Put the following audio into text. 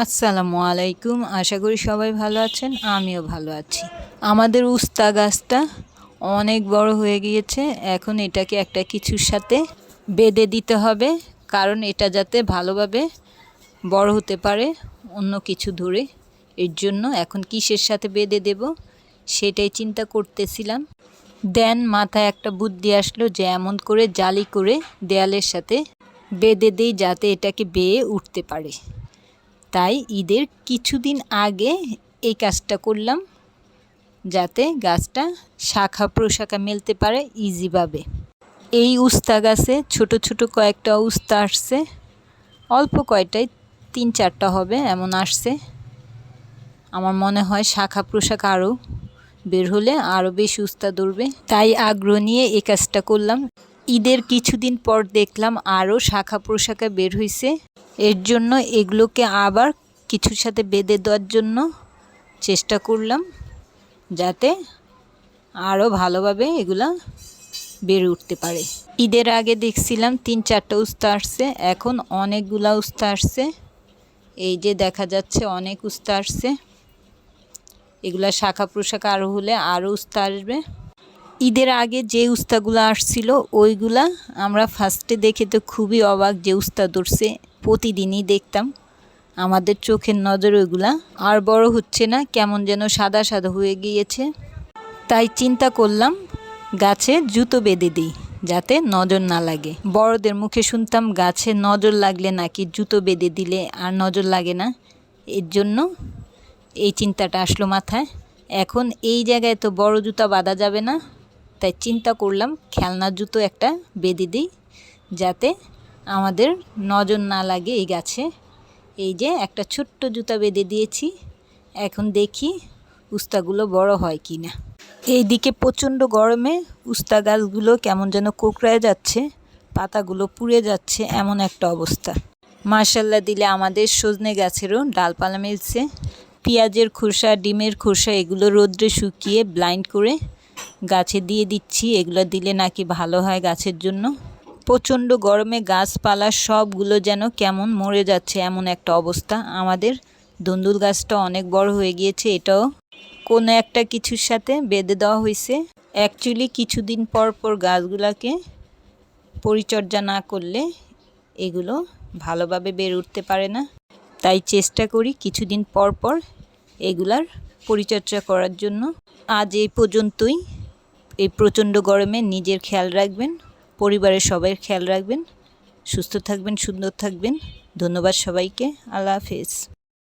আসসালামু আলাইকুম। আশা করি সবাই ভালো আছেন, আমিও ভালো আছি। আমাদের উস্তা গাছটা অনেক বড় হয়ে গিয়েছে, এখন এটাকে একটা কিছুর সাথে বেঁধে দিতে হবে, কারণ এটা যাতে ভালোভাবে বড় হতে পারে অন্য কিছু ধরে। এর জন্য এখন কিসের সাথে বেঁধে দেব, সেটাই চিন্তা করতেছিলাম। দেন মাথায় একটা বুদ্ধি আসলো যে এমন করে জালি করে দেয়ালের সাথে বেঁধে দিই যাতে এটাকে বেয়ে উঠতে পারে। তাই ঈদের কিছুদিন আগে এই কাজটা করলাম যাতে গাছটা শাখা প্রশাখা মেলতে পারে ইজিভাবে এই উস্তা গাছে ছোট ছোট কয়েকটা উস্তা আসছে, অল্প কয়টাই তিন চারটা হবে এমন আসছে। আমার মনে হয় শাখা প্রশাখা আরও বের হলে আরও বেশি উস্তা ধরবে। তাই আগ্রহ নিয়ে এই কাজটা করলাম। ঈদের কিছুদিন পর দেখলাম আরও শাখা প্রশাখা বের হয়েছে এর জন্য এগুলোকে আবার কিছুর সাথে বেঁধে দেওয়ার জন্য চেষ্টা করলাম, যাতে আরও ভালোভাবে এগুলা বেড়ে উঠতে পারে। ঈদের আগে দেখছিলাম তিন চারটা উস্তা আসছে, এখন অনেকগুলা উস্তা আসছে। এই যে দেখা যাচ্ছে অনেক উস্তা আসছে। এগুলা শাখা প্রশাখা আরও হলে আরও উস্তা আসবে। ঈদের আগে যে উস্তাগুলো আসছিল, ওইগুলা আমরা ফার্স্টে দেখে তো খুবই অবাক যে উস্তা ধরছে প্রতিদিনই দেখতাম। আমাদের চোখের নজর ওইগুলা। আর বড় হচ্ছে না, কেমন যেন সাদা সাদা হয়ে গিয়েছে। তাই চিন্তা করলাম, গাছে জুতো বেঁধে দিই, যাতে নজর না লাগে। বড়দের মুখে শুনতাম, গাছে নজর লাগলে নাকি জুতো বেঁধে দিলে আর নজর লাগে না। এর জন্য এই চিন্তাটা আসলো মাথায়। এখন এই জায়গায় তো বড় জুতা বাঁধা যাবে না। তাই চিন্তা করলাম খেলনার জুতো একটা বেঁধে দিই যাতে আমাদের নজর না লাগে এই গাছে। এই যে একটা ছোট্ট জুতা বেঁধে দিয়েছি। এখন দেখি উস্তাগুলো বড় হয় কি না এইদিকে প্রচণ্ড গরমে উস্তা গাছগুলো কেমন যেন কোকড়ায় যাচ্ছে, পাতাগুলো পুড়ে যাচ্ছে, এমন একটা অবস্থা। মার্শাল্লাহ দিলে আমাদের সজনে গাছেরও ডালপালা মিলছে। পেঁয়াজের খোসা, ডিমের খোসা এগুলো রোদ্রে শুকিয়ে ব্লাইন্ড করে গাছে দিয়ে দিচ্ছি, এগুলো দিলে নাকি ভালো হয় গাছের জন্য। প্রচণ্ড গরমে গাছপালা সবগুলো যেন কেমন মরে যাচ্ছে এমন একটা অবস্থা। আমাদের ধুন্দুল গাছটা অনেক বড় হয়ে গিয়েছে, এটাও কোনো একটা কিছুর সাথে বেঁধে দেওয়া হয়েছে। অ্যাকচুয়ালি কিছুদিন পর পর গাছগুলাকে পরিচর্যা না করলে এগুলো ভালোভাবে বেড়ে উঠতে পারে না। তাই চেষ্টা করি কিছুদিন পর পর এগুলার পরিচর্যা করার জন্য। আজ এই পর্যন্তই। এই প্রচণ্ড গরমে নিজের খেয়াল রাখবেন, পরিবারের সবাই খেয়াল রাখবেন, সুস্থ থাকবেন, সুন্দর থাকবেন। ধন্যবাদ সবাইকে। আল্লাহ হাফেজ।